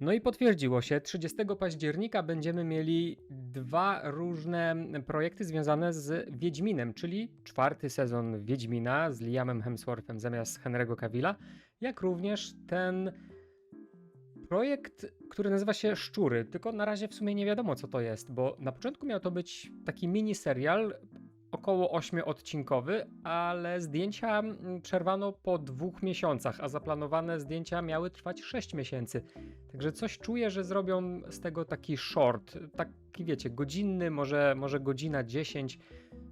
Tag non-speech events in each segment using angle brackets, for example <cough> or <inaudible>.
No i potwierdziło się, 30 października będziemy mieli dwa różne projekty związane z Wiedźminem, czyli czwarty sezon Wiedźmina z Liamem Hemsworthem zamiast Henry'ego Cavilla, jak również ten projekt, który nazywa się Szczury, tylko na razie w sumie nie wiadomo co to jest, bo na początku miał to być taki mini serial około 8-odcinkowy, ale zdjęcia mm, przerwano po dwóch miesiącach, a zaplanowane zdjęcia miały trwać 6 miesięcy. Także coś czuję, że zrobią z tego taki short, taki wiecie, godzinny, może, może godzina 10,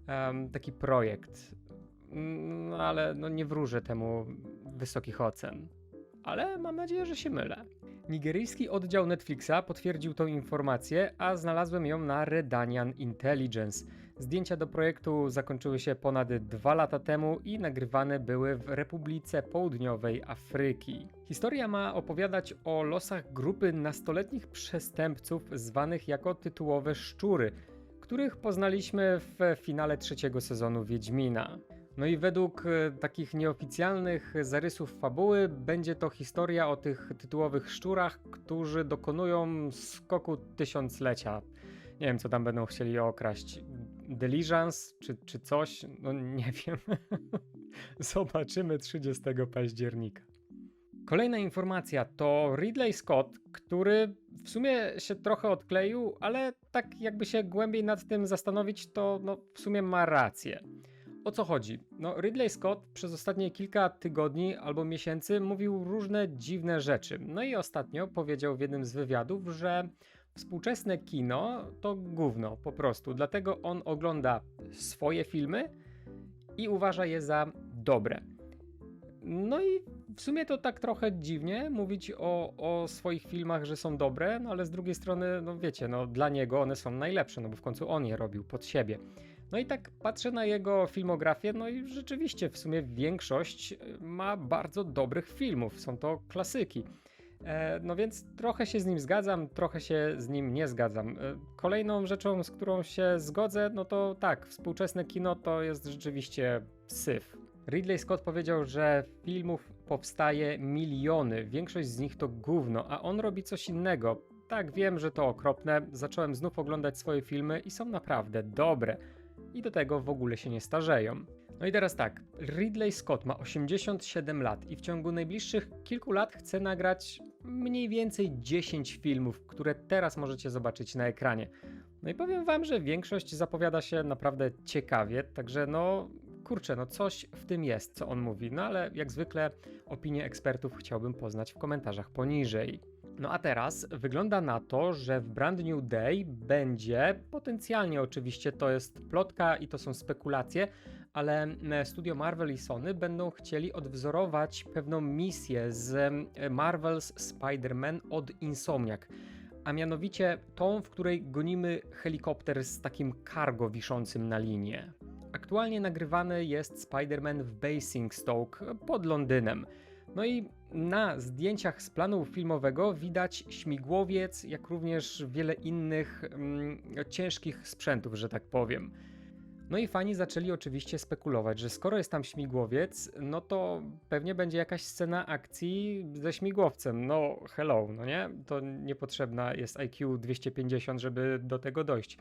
um, taki projekt. No ale no, nie wróżę temu wysokich ocen. Ale mam nadzieję, że się mylę. Nigeryjski oddział Netflixa potwierdził tą informację, a znalazłem ją na Redanian Intelligence. Zdjęcia do projektu zakończyły się ponad dwa lata temu i nagrywane były w Republice Południowej Afryki. Historia ma opowiadać o losach grupy nastoletnich przestępców zwanych jako tytułowe szczury, których poznaliśmy w finale trzeciego sezonu Wiedźmina. No i według e, takich nieoficjalnych zarysów fabuły będzie to historia o tych tytułowych szczurach, którzy dokonują skoku tysiąclecia. Nie wiem, co tam będą chcieli okraść. Diligence czy, czy coś? No nie <laughs> wiem. Zobaczymy 30 października. Kolejna informacja to Ridley Scott, który w sumie się trochę odkleił, ale tak jakby się głębiej nad tym zastanowić, to no, w sumie ma rację. O co chodzi? No, Ridley Scott przez ostatnie kilka tygodni albo miesięcy mówił różne dziwne rzeczy. No i ostatnio powiedział w jednym z wywiadów, że współczesne kino to gówno po prostu. Dlatego on ogląda swoje filmy i uważa je za dobre. No i w sumie to tak trochę dziwnie mówić o, o swoich filmach, że są dobre, no ale z drugiej strony, no wiecie, no dla niego one są najlepsze, no bo w końcu on je robił pod siebie. No i tak patrzę na jego filmografię, no i rzeczywiście w sumie większość e, ma bardzo dobrych filmów, są to klasyki. E, no więc trochę się z nim zgadzam, trochę się z nim nie zgadzam. E, kolejną rzeczą, z którą się zgodzę, no to tak, współczesne kino to jest rzeczywiście syf. Ridley Scott powiedział, że filmów powstaje miliony, większość z nich to gówno, a on robi coś innego. Tak, wiem, że to okropne. Zacząłem znów oglądać swoje filmy i są naprawdę dobre i do tego w ogóle się nie starzeją. No i teraz tak, Ridley Scott ma 87 lat i w ciągu najbliższych kilku lat chce nagrać mniej więcej 10 filmów, które teraz możecie zobaczyć na ekranie. No i powiem wam, że większość zapowiada się naprawdę ciekawie, także no kurczę, no coś w tym jest, co on mówi, no ale jak zwykle opinie ekspertów chciałbym poznać w komentarzach poniżej. No a teraz wygląda na to, że w Brand New Day będzie, potencjalnie oczywiście to jest plotka i to są spekulacje, ale studio Marvel i Sony będą chcieli odwzorować pewną misję z Marvel's Spider-Man od Insomniac a mianowicie tą, w której gonimy helikopter z takim cargo wiszącym na linie. Aktualnie nagrywany jest Spider-Man w Basingstoke pod Londynem. No i na zdjęciach z planu filmowego widać śmigłowiec, jak również wiele innych mm, ciężkich sprzętów, że tak powiem. No i fani zaczęli oczywiście spekulować, że skoro jest tam śmigłowiec, no to pewnie będzie jakaś scena akcji ze śmigłowcem. No hello, no nie? To niepotrzebna jest IQ 250, żeby do tego dojść.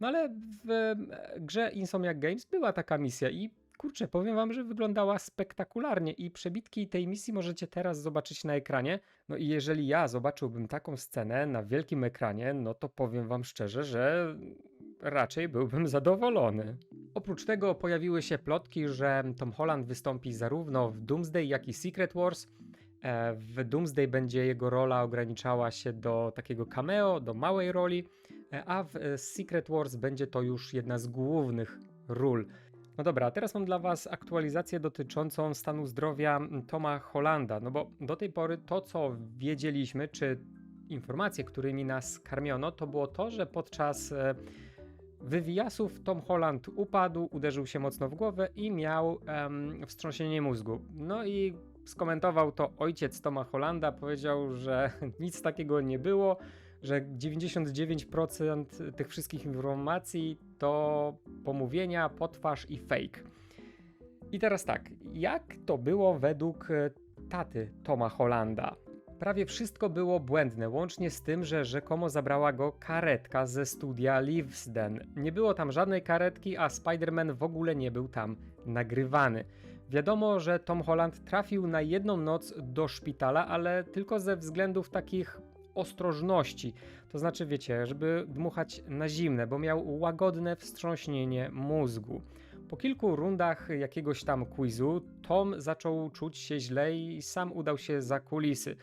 No ale w grze Insomniac Games była taka misja i kurczę, powiem wam, że wyglądała spektakularnie i przebitki tej misji możecie teraz zobaczyć na ekranie. No i jeżeli ja zobaczyłbym taką scenę na wielkim ekranie, no to powiem wam szczerze, że raczej byłbym zadowolony. Oprócz tego pojawiły się plotki, że Tom Holland wystąpi zarówno w Doomsday, jak i Secret Wars. E, w Doomsday będzie jego rola ograniczała się do takiego cameo, do małej roli, e, a w Secret Wars będzie to już jedna z głównych ról. No dobra, teraz mam dla Was aktualizację dotyczącą stanu zdrowia Toma Hollanda. No bo do tej pory to, co wiedzieliśmy, czy informacje, którymi nas karmiono, to było to, że podczas e, wywiasów Tom Holland upadł, uderzył się mocno w głowę i miał um, wstrząsienie mózgu. No i skomentował to ojciec Toma Hollanda, powiedział, że <laughs> nic takiego nie było, że 99% tych wszystkich informacji to pomówienia, potwarz i fake. I teraz tak, jak to było według taty Toma Hollanda? prawie wszystko było błędne, łącznie z tym, że rzekomo zabrała go karetka ze studia Leavesden. Nie było tam żadnej karetki, a Spider-Man w ogóle nie był tam nagrywany. Wiadomo, że Tom Holland trafił na jedną noc do szpitala, ale tylko ze względów takich ostrożności. To znaczy, wiecie, żeby dmuchać na zimne, bo miał łagodne wstrząśnienie mózgu. Po kilku rundach jakiegoś tam quizu, Tom zaczął czuć się źle i sam udał się za kulisy.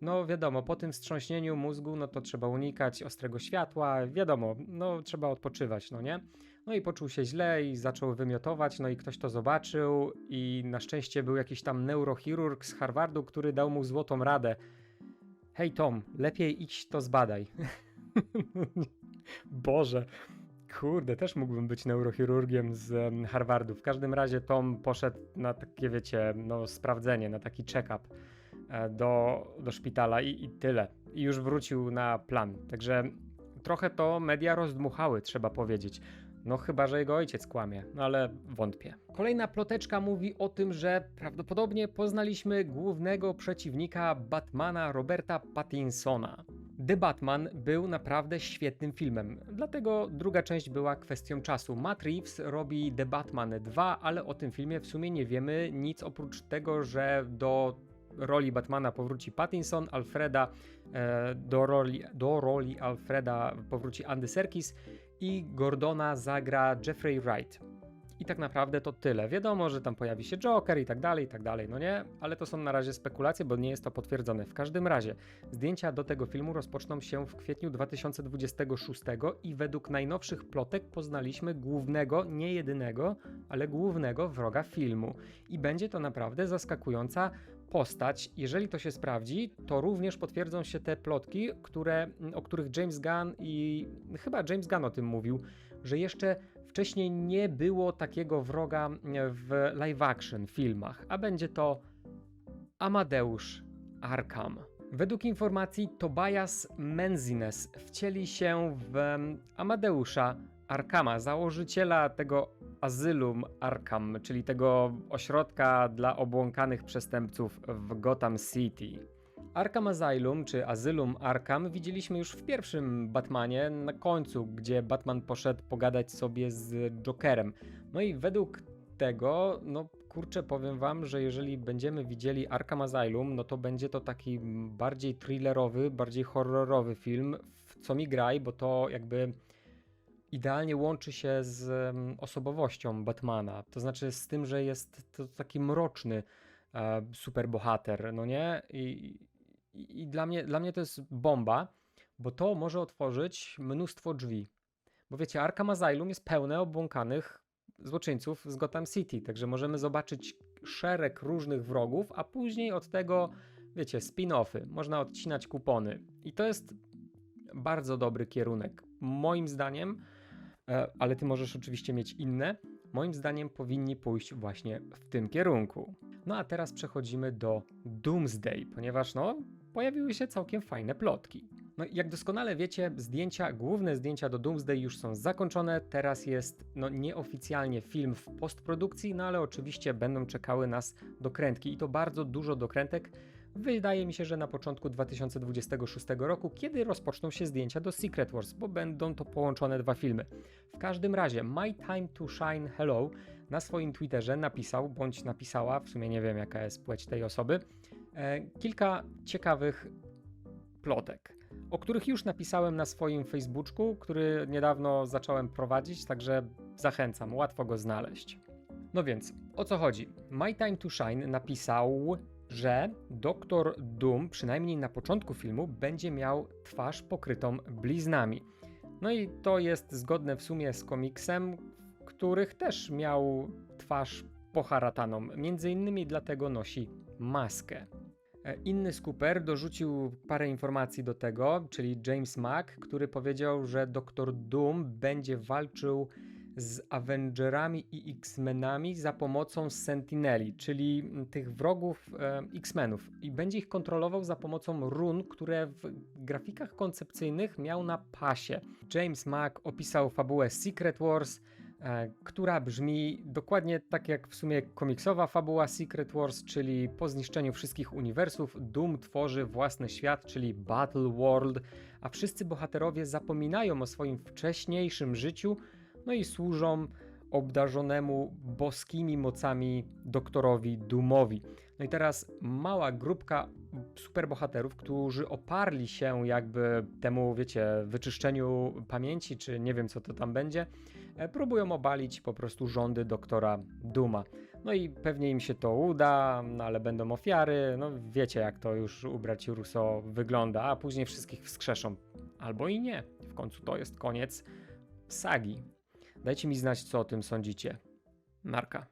No wiadomo, po tym wstrząśnieniu mózgu, no to trzeba unikać ostrego światła, wiadomo, no trzeba odpoczywać, no nie? No i poczuł się źle i zaczął wymiotować, no i ktoś to zobaczył i na szczęście był jakiś tam neurochirurg z Harvardu, który dał mu złotą radę. Hej Tom, lepiej idź to zbadaj. <laughs> Boże, kurde, też mógłbym być neurochirurgiem z Harvardu. W każdym razie Tom poszedł na takie, wiecie, no sprawdzenie, na taki check-up e, do, do szpitala i, i tyle. I już wrócił na plan. Także trochę to media rozdmuchały, trzeba powiedzieć. No chyba, że jego ojciec kłamie, no ale wątpię. Kolejna ploteczka mówi o tym, że prawdopodobnie poznaliśmy głównego przeciwnika Batmana Roberta Pattinsona. The Batman był naprawdę świetnym filmem, dlatego druga część była kwestią czasu. Matt Reeves robi The Batman 2, ale o tym filmie w sumie nie wiemy nic oprócz tego, że do roli Batmana powróci Pattinson, Alfreda e, do, roli, do roli Alfreda powróci Andy Serkis i Gordona zagra Jeffrey Wright. I tak naprawdę to tyle. Wiadomo, że tam pojawi się Joker i tak dalej, i tak dalej, no nie? Ale to są na razie spekulacje, bo nie jest to potwierdzone. W każdym razie, zdjęcia do tego filmu rozpoczną się w kwietniu 2026 i według najnowszych plotek poznaliśmy głównego, nie jedynego, ale głównego wroga filmu. I będzie to naprawdę zaskakująca postać. Jeżeli to się sprawdzi, to również potwierdzą się te plotki, które, o których James Gunn i chyba James Gunn o tym mówił, że jeszcze wcześniej nie było takiego wroga w live action filmach, a będzie to Amadeusz Arkham. Według informacji Tobias Menzines wcieli się w Amadeusza Arkama, założyciela tego Asylum Arkham, czyli tego ośrodka dla obłąkanych przestępców w Gotham City. Arkham Asylum, czy Asylum Arkham widzieliśmy już w pierwszym Batmanie, na końcu, gdzie Batman poszedł pogadać sobie z Jokerem. No i według tego, no kurczę, powiem wam, że jeżeli będziemy widzieli Arkham Asylum, no to będzie to taki bardziej thrillerowy, bardziej horrorowy film, w co mi graj, bo to jakby idealnie łączy się z osobowością Batmana. To znaczy z tym, że jest to taki mroczny e, superbohater, no nie? I, i, I dla mnie, dla mnie to jest bomba, bo to może otworzyć mnóstwo drzwi. Bo wiecie, Arkham Asylum jest pełne obłąkanych złoczyńców z Gotham City, także możemy zobaczyć szereg różnych wrogów, a później od tego, wiecie, spin-offy, można odcinać kupony. I to jest bardzo dobry kierunek. Moim zdaniem, ale ty możesz oczywiście mieć inne, moim zdaniem powinni pójść właśnie w tym kierunku. No a teraz przechodzimy do Doomsday, ponieważ no, pojawiły się całkiem fajne plotki. No jak doskonale wiecie, zdjęcia, główne zdjęcia do Doomsday już są zakończone. Teraz jest no nieoficjalnie film w postprodukcji, no ale oczywiście będą czekały nas dokrętki i to bardzo dużo dokrętek. Wydaje mi się, że na początku 2026 roku, kiedy rozpoczną się zdjęcia do Secret Wars, bo będą to połączone dwa filmy. W każdym razie, My Time to Shine Hello na swoim Twitterze napisał, bądź napisała, w sumie nie wiem jaka jest płeć tej osoby, e, kilka ciekawych plotek, o których już napisałem na swoim Facebooku, który niedawno zacząłem prowadzić, także zachęcam, łatwo go znaleźć. No więc, o co chodzi? My Time to Shine napisał, że Doktor Doom, przynajmniej na początku filmu, będzie miał twarz pokrytą bliznami. No i to jest zgodne w sumie z komiksem, których też miał twarz poharataną. Między innymi dlatego nosi maskę. E, Inny skuper dorzucił parę informacji do tego, czyli James Mack, który powiedział, że Doktor Doom będzie walczył z Avengerami i X-Menami za pomocą Sentineli, czyli mm, tych wrogów e, X-Menów i będzie ich kontrolował za pomocą run, które w grafikach koncepcyjnych miał na pasie. James Mack opisał fabułę Secret Wars, e, która brzmi dokładnie tak jak w sumie komiksowa fabuła Secret Wars, czyli po zniszczeniu wszystkich uniwersów Doom tworzy własny świat, czyli Battle World, a wszyscy bohaterowie zapominają o swoim wcześniejszym życiu, no i służą obdarzonemu boskimi mocami doktorowi Doomowi. No i teraz mała grupka superbohaterów, którzy oparli się jakby temu, wiecie, wyczyszczeniu pamięci, czy nie wiem co to tam będzie, e, próbują obalić po prostu rządy doktora Duma. No i pewnie im się to uda, no ale będą ofiary, no wiecie jak to już u braci Russo wygląda, a później wszystkich wskrzeszą. Albo i nie. W końcu to jest koniec sagi. Dajcie mi znać, co o tym sądzicie. Marka.